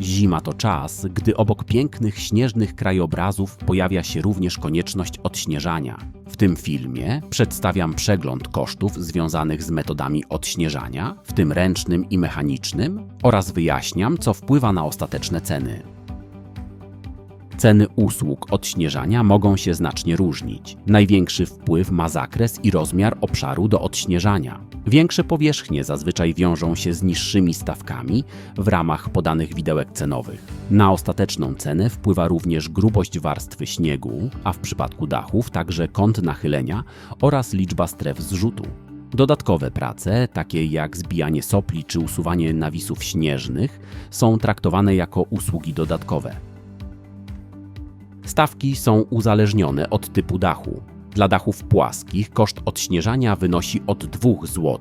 Zima to czas, gdy obok pięknych śnieżnych krajobrazów pojawia się również konieczność odśnieżania. W tym filmie przedstawiam przegląd kosztów związanych z metodami odśnieżania, w tym ręcznym i mechanicznym, oraz wyjaśniam, co wpływa na ostateczne ceny. Ceny usług odśnieżania mogą się znacznie różnić. Największy wpływ ma zakres i rozmiar obszaru do odśnieżania. Większe powierzchnie zazwyczaj wiążą się z niższymi stawkami w ramach podanych widełek cenowych. Na ostateczną cenę wpływa również grubość warstwy śniegu, a w przypadku dachów także kąt nachylenia oraz liczba stref zrzutu. Dodatkowe prace, takie jak zbijanie sopli czy usuwanie nawisów śnieżnych, są traktowane jako usługi dodatkowe. Stawki są uzależnione od typu dachu. Dla dachów płaskich koszt odśnieżania wynosi od 2 zł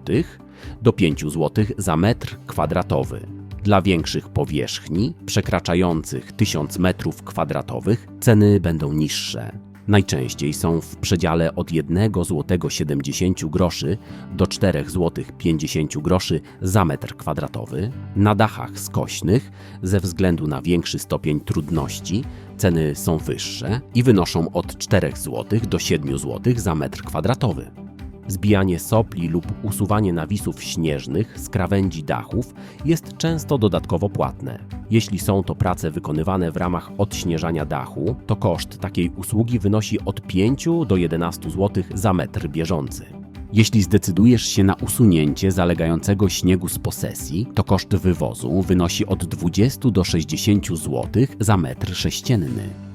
do 5 zł za metr kwadratowy. Dla większych powierzchni, przekraczających 1000 m2, ceny będą niższe. Najczęściej są w przedziale od 1 zł 70 groszy do 4 zł 50 groszy za metr kwadratowy. Na dachach skośnych, ze względu na większy stopień trudności, ceny są wyższe i wynoszą od 4 zł do 7 zł za metr kwadratowy. Zbijanie sopli lub usuwanie nawisów śnieżnych z krawędzi dachów jest często dodatkowo płatne. Jeśli są to prace wykonywane w ramach odśnieżania dachu, to koszt takiej usługi wynosi od 5 do 11 zł za metr bieżący. Jeśli zdecydujesz się na usunięcie zalegającego śniegu z posesji, to koszt wywozu wynosi od 20 do 60 zł za metr sześcienny.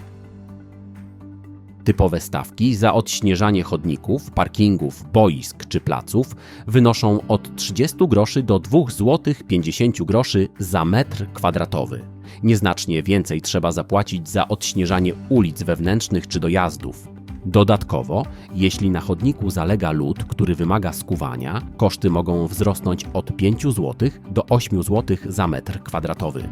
Typowe stawki za odśnieżanie chodników, parkingów, boisk czy placów wynoszą od 30 groszy do 2 zł 50 groszy za metr kwadratowy. Nieznacznie więcej trzeba zapłacić za odśnieżanie ulic wewnętrznych czy dojazdów. Dodatkowo, jeśli na chodniku zalega lód, który wymaga skuwania, koszty mogą wzrosnąć od 5 zł do 8 zł za metr kwadratowy.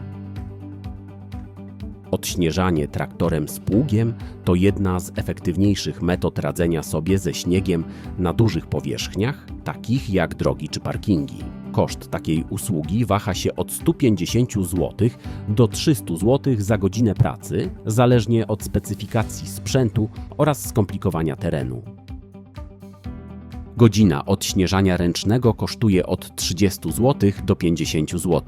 Odśnieżanie traktorem z pługiem to jedna z efektywniejszych metod radzenia sobie ze śniegiem na dużych powierzchniach, takich jak drogi czy parkingi. Koszt takiej usługi waha się od 150 zł do 300 zł za godzinę pracy, zależnie od specyfikacji sprzętu oraz skomplikowania terenu. Godzina odśnieżania ręcznego kosztuje od 30 zł do 50 zł.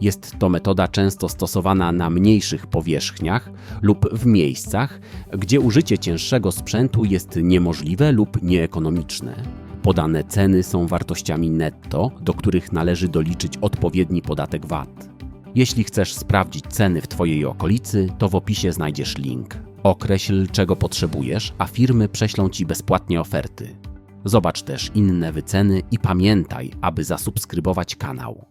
Jest to metoda często stosowana na mniejszych powierzchniach lub w miejscach, gdzie użycie cięższego sprzętu jest niemożliwe lub nieekonomiczne. Podane ceny są wartościami netto, do których należy doliczyć odpowiedni podatek VAT. Jeśli chcesz sprawdzić ceny w Twojej okolicy, to w opisie znajdziesz link. Określ, czego potrzebujesz, a firmy prześlą Ci bezpłatnie oferty. Zobacz też inne wyceny i pamiętaj, aby zasubskrybować kanał.